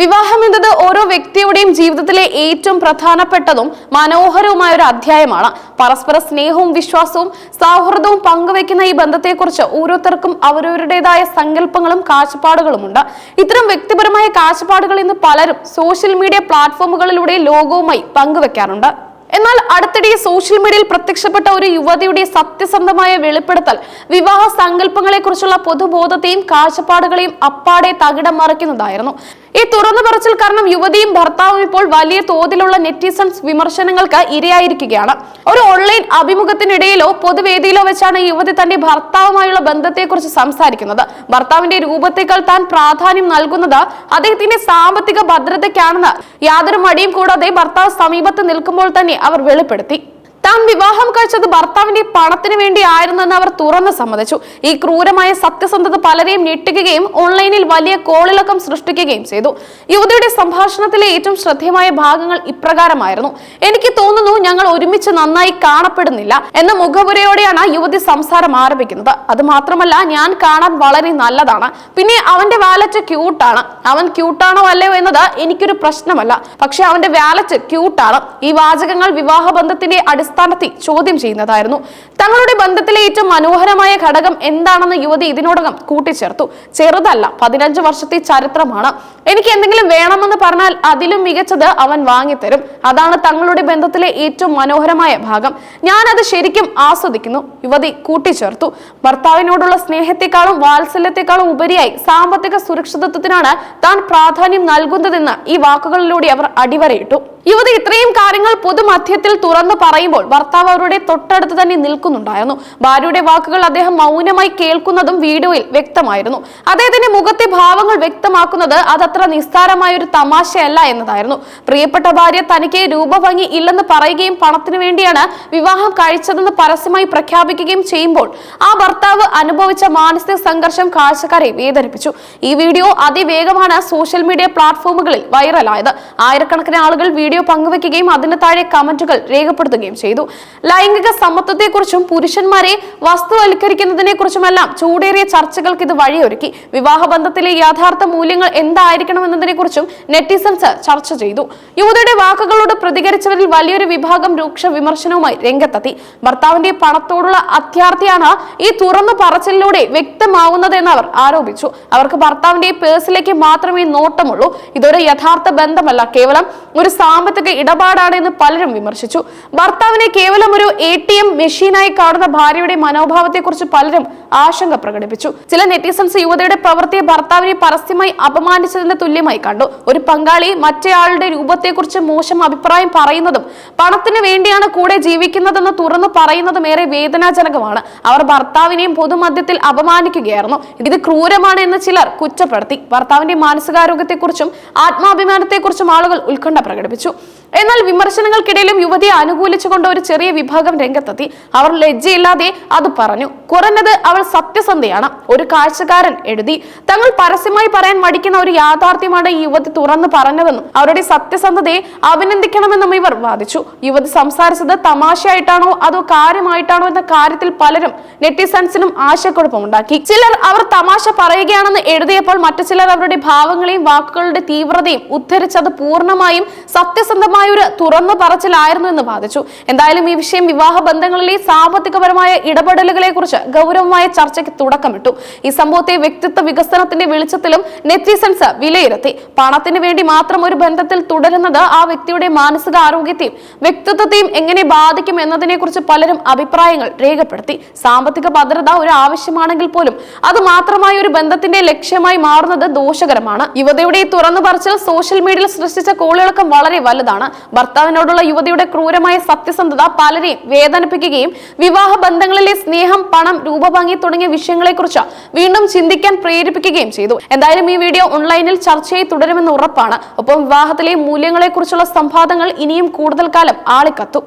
വിവാഹം എന്നത് ഓരോ വ്യക്തിയുടെയും ജീവിതത്തിലെ ഏറ്റവും പ്രധാനപ്പെട്ടതും മനോഹരവുമായ ഒരു അധ്യായമാണ്. പരസ്പര സ്നേഹവും വിശ്വാസവും സൗഹൃദവും പങ്കുവെക്കുന്ന ഈ ബന്ധത്തെക്കുറിച്ച് ഓരോരുത്തർക്കും അവരവരുടേതായ സങ്കല്പങ്ങളും കാഴ്ചപ്പാടുകളുമുണ്ട്. ഇത്തരം വ്യക്തിപരമായ കാഴ്ചപ്പാടുകൾ ഇന്ന് പലരും സോഷ്യൽ മീഡിയ പ്ലാറ്റ്ഫോമുകളിലൂടെ ലോകവുമായി പങ്കുവെക്കാറുണ്ട്. എന്നാൽ അടുത്തിടെ സോഷ്യൽ മീഡിയയിൽ പ്രത്യക്ഷപ്പെട്ട ഒരു യുവതിയുടെ സത്യസന്ധമായ വെളിപ്പെടുത്തൽ വിവാഹ സങ്കല്പങ്ങളെ കുറിച്ചുള്ള പൊതുബോധത്തെയും കാഴ്ചപ്പാടുകളെയും അപ്പാടെ തകിടം മറിക്കുന്നതായിരുന്നു. ഈ തുറന്നു പറച്ചിൽ കാരണം യുവതിയും ഭർത്താവും ഇപ്പോൾ വലിയ തോതിലുള്ള നെറ്റിസൺസ് വിമർശനങ്ങൾക്ക് ഇരയായിരിക്കുകയാണ്. ഒരു ഓൺലൈൻ അഭിമുഖത്തിനിടയിലോ പൊതുവേദിയിലോ വെച്ചാണ് യുവതി തന്റെ ഭർത്താവുമായുള്ള ബന്ധത്തെക്കുറിച്ച് സംസാരിക്കുന്നത്. ഭർത്താവിന്റെ രൂപത്തേക്കാൾ താൻ പ്രാധാന്യം നൽകുന്നത് അദ്ദേഹത്തിന്റെ സാമ്പത്തിക ഭദ്രതയ്ക്കാണെന്ന് യാതൊരു മടിയും കൂടാതെ ഭർത്താവ് സമീപത്ത് നിൽക്കുമ്പോൾ തന്നെ അവർ വെളിപ്പെടുത്തി. താൻ വിവാഹം കഴിച്ചത് ഭർത്താവിന്റെ പണത്തിന് വേണ്ടി ആയിരുന്നെന്ന് അവർ തുറന്ന് സമ്മതിച്ചു. ഈ ക്രൂരമായ സത്യസന്ധത പലരെയും ഞെട്ടിക്കുകയും ഓൺലൈനിൽ വലിയ കോളിളക്കം സൃഷ്ടിക്കുകയും ചെയ്തു. യുവതിയുടെ സംഭാഷണത്തിലെ ഏറ്റവും ശ്രദ്ധേയമായ ഭാഗങ്ങൾ ഇപ്രകാരമായിരുന്നു. എനിക്ക് തോന്നുന്നു ഞങ്ങൾ ഒരുമിച്ച് നന്നായി കാണപ്പെടുന്നില്ല എന്ന മുഖപുരയോടെയാണ് യുവതി സംസാരം ആരംഭിക്കുന്നത്. അത് മാത്രമല്ല ഞാൻ കാണാൻ വളരെ നല്ലതാണ്. പിന്നെ അവന്റെ വാലറ്റ് ക്യൂട്ടാണ്. അവൻ ക്യൂട്ടാണോ അല്ലയോ എന്നത് എനിക്കൊരു പ്രശ്നമല്ല. പക്ഷെ അവന്റെ വാലറ്റ് ക്യൂട്ടാണ്. ഈ വാചകങ്ങൾ വിവാഹ ബന്ധത്തിന്റെ അടിസ്ഥാനത്തിൽ ചോദ്യം ചെയ്യുന്നതായിരുന്നു. തങ്ങളുടെ ബന്ധത്തിലെ ഏറ്റവും മനോഹരമായ ഘടകം എന്താണെന്ന് യുവതി ഇതിനോടകം കൂട്ടിച്ചേർത്തു. ചെറുതല്ല പതിനഞ്ച് വർഷത്തെ ചരിത്രമാണ്. എനിക്ക് എന്തെങ്കിലും വേണമെന്ന് പറഞ്ഞാൽ അതിലും മികച്ചത് അവൻ വാങ്ങിത്തരും. അതാണ് തങ്ങളുടെ ബന്ധത്തിലെ ഏറ്റവും മനോഹരമായ ഭാഗം. ഞാൻ അത് ശരിക്കും ആസ്വദിക്കുന്നു യുവതി കൂട്ടിച്ചേർത്തു. ഭർത്താവിനോടുള്ള സ്നേഹത്തെക്കാളും വാത്സല്യത്തെക്കാളും ഉപരിയായി സാമ്പത്തിക സുരക്ഷിതത്വത്തിനാണ് താൻ പ്രാധാന്യം നൽകുന്നതെന്ന് ഈ വാക്കുകളിലൂടെ അവർ അടിവരയിട്ടു. യുവതി ഇത്രയും കാര്യങ്ങൾ പൊതുമധ്യത്തിൽ തുറന്നു പറയുമ്പോൾ ഭർത്താവ് അവരുടെ തൊട്ടടുത്ത് തന്നെ നിൽക്കുന്നുണ്ടായിരുന്നു. ഭാര്യയുടെ വാക്കുകൾ അദ്ദേഹം മൗനമായി കേൾക്കുന്നതും വീഡിയോയിൽ വ്യക്തമായിരുന്നു. അദ്ദേഹത്തിന്റെ മുഖത്തെ ഭാവങ്ങൾ വ്യക്തമാക്കുന്നത് അതത്ര നിസ്സാരമായ ഒരു തമാശയല്ല എന്നതായിരുന്നു. പ്രിയപ്പെട്ട ഭാര്യ തനിക്ക് രൂപഭംഗി ഇല്ലെന്ന് പറയുകയും പണത്തിനു വേണ്ടിയാണ് വിവാഹം കഴിച്ചതെന്ന് പരസ്യമായി പ്രഖ്യാപിക്കുകയും ചെയ്യുമ്പോൾ ആ ഭർത്താവ് അനുഭവിച്ച മാനസിക സംഘർഷം കാഴ്ചക്കാരെ വേദനിപ്പിച്ചു. ഈ വീഡിയോ അതിവേഗമാണ് സോഷ്യൽ മീഡിയ പ്ലാറ്റ്ഫോമുകളിൽ വൈറലായത്. ആയിരക്കണക്കിന് ആളുകൾ വീഡിയോ പങ്കുവെക്കുകയും അതിന് താഴെ കമന്റുകൾ രേഖപ്പെടുത്തുകയും ചെയ്തു. ലൈംഗിക സമത്വത്തെക്കുറിച്ചും പുരുഷന്മാരെ വസ്തുവൽക്കരിക്കുന്നതിനെ കുറിച്ചുമെല്ലാം ചൂടേറിയ ചർച്ചകൾക്ക് ഇത് വഴിയൊരുക്കി. വിവാഹബന്ധത്തിലെ യഥാർത്ഥ മൂല്യങ്ങൾ എന്തായിരിക്കണം എന്നതിനെ കുറിച്ചും നെറ്റിസൺസ് ചർച്ച ചെയ്തു. യുവതിയുടെ വാക്കുകളോട് പ്രതികരിച്ചവരിൽ വലിയൊരു വിഭാഗം രൂക്ഷ വിമർശനവുമായി രംഗത്തെത്തി. ഭർത്താവിന്റെ പണത്തോടുള്ള അത്യാർത്ഥിയാണ് ഈ തുറന്നു പറച്ചിലൂടെ വ്യക്തമാവുന്നതെന്ന് അവർ ആരോപിച്ചു. അവർക്ക് ഭർത്താവിന്റെ പേഴ്സിലേക്ക് മാത്രമേ നോട്ടമുള്ളൂ. ഇതൊരു യഥാർത്ഥ ബന്ധമല്ല. കേവലം ഒരു സാമ്പത്തിക ഇടപാടാണെന്ന് പലരും വിമർശിച്ചു. ഭർത്താവിനെ കേവലം ഒരു എ ടി എം മെഷീനായി കാണുന്ന ഭാര്യയുടെ മനോഭാവത്തെക്കുറിച്ച് പലരും ആശങ്ക പ്രകടിപ്പിച്ചു. ചില നെറ്റിസൺസ് യുവതിയുടെ പ്രവൃത്തിയെ ഭർത്താവിനെ പരസ്യമായി അപമാനിച്ചതിന് തുല്യമായി കണ്ടു. ഒരു പങ്കാളി മറ്റേയാളുടെ രൂപത്തെക്കുറിച്ച് മോശം അഭിപ്രായം പറയുന്നതും പണത്തിന് വേണ്ടിയാണ് കൂടെ ജീവിക്കുന്നതെന്ന് തുറന്നു പറയുന്നതും ഏറെ വേദനാജനകമാണ്. അവർ ഭർത്താവിനെയും പൊതുമധ്യത്തിൽ അപമാനിക്കുകയായിരുന്നു. ഇത് ക്രൂരമാണ് എന്ന് ചിലർ കുറ്റപ്പെടുത്തി. ഭർത്താവിന്റെ മാനസികാരോഗ്യത്തെക്കുറിച്ചും ആത്മാഭിമാനത്തെക്കുറിച്ചും ആളുകൾ ഉത്കണ്ഠ പ്രകടിപ്പിച്ചു. എന്നാൽ വിമർശനങ്ങൾക്കിടയിലും യുവതിയെ അനുകൂലിച്ചുകൊണ്ട് ഒരു ചെറിയ വിഭാഗം രംഗത്തെത്തി. അവർ ലജ്ജയില്ലാതെ അത് പറഞ്ഞു. കുറഞ്ഞത് അവൾ സത്യസന്ധയാണ്. ഒരു കാഴ്ചക്കാരൻ എഴുതി. തങ്ങൾ പരസ്യമായി പറയാൻ മടിക്കുന്ന ഒരു യാഥാർത്ഥ്യമാണ് ഈ യുവതി തുറന്നു പറഞ്ഞതെന്നും അവരുടെ സത്യസന്ധതയെ അഭിനന്ദിക്കണമെന്നും ഇവർ വാദിച്ചു. യുവതി സംസാരിച്ചത് തമാശയായിട്ടാണോ അതോ കാര്യമായിട്ടാണോ എന്ന കാര്യത്തിൽ പലരും നെറ്റിസൺസിനും ആശയക്കുഴപ്പമുണ്ടാക്കി. ചിലർ അവർ തമാശ പറയുകയാണെന്ന് എഴുതിയപ്പോൾ മറ്റു ചിലർ അവരുടെ ഭാവങ്ങളെയും വാക്കുകളുടെ തീവ്രതയും ഉദ്ധരിച്ചത് പൂർണമായും സത്യസന്ധമായ ഒരു തുറന്നു പറച്ചിലായിരുന്നു എന്ന് ബാധിച്ചു എന്തായാലും ഈ വിഷയം വിവാഹ ബന്ധങ്ങളിലെ സാമ്പത്തികപരമായ ഇടപെടലുകളെ കുറിച്ച് ഗൗരവമായ ചർച്ചയ്ക്ക് തുടക്കമിട്ടു. ഈ സംഭവത്തെ വ്യക്തിത്വ വികസനത്തിന്റെ വെളിച്ചത്തിലും നെറ്റിസൺസ് വിലയിരുത്തി. പണത്തിന് വേണ്ടി മാത്രം ഒരു ബന്ധത്തിൽ തുടരുന്നത് ആ വ്യക്തിയുടെ മാനസിക ആരോഗ്യത്തെയും വ്യക്തിത്വത്തെയും എങ്ങനെ ബാധിക്കും എന്നതിനെ കുറിച്ച് പലരും അഭിപ്രായങ്ങൾ രേഖപ്പെടുത്തി. സാമ്പത്തിക ഭദ്രത ഒരു ആവശ്യമാണെങ്കിൽ പോലും അത് മാത്രമായി ഒരു ബന്ധത്തിന്റെ ലക്ഷ്യമായി മാറുന്നത് ദോഷകരമാണ്. യുവതയുടെ തുറന്നു പറച്ചിൽ സോഷ്യൽ മീഡിയയിൽ സൃഷ്ടിച്ച കോളിളക്കം വളരെ വലുതാണ്. ഭർത്താവിനോടുള്ള യുവതിയുടെ ക്രൂരമായ സത്യസന്ധത പലരെയും വേദനിപ്പിക്കുകയും വിവാഹ ബന്ധങ്ങളിലെ സ്നേഹം പണം രൂപഭംഗി തുടങ്ങിയ വിഷയങ്ങളെക്കുറിച്ച് വീണ്ടും ചിന്തിക്കാൻ പ്രേരിപ്പിക്കുകയും ചെയ്തു. എന്തായാലും ഈ വീഡിയോ ഓൺലൈനിൽ ചർച്ചയായി തുടരുമെന്ന് ഉറപ്പാണ്. ഒപ്പം വിവാഹത്തിലെ മൂല്യങ്ങളെക്കുറിച്ചുള്ള സംവാദങ്ങൾ ഇനിയും കൂടുതൽ കാലം ആളിക്കത്തും.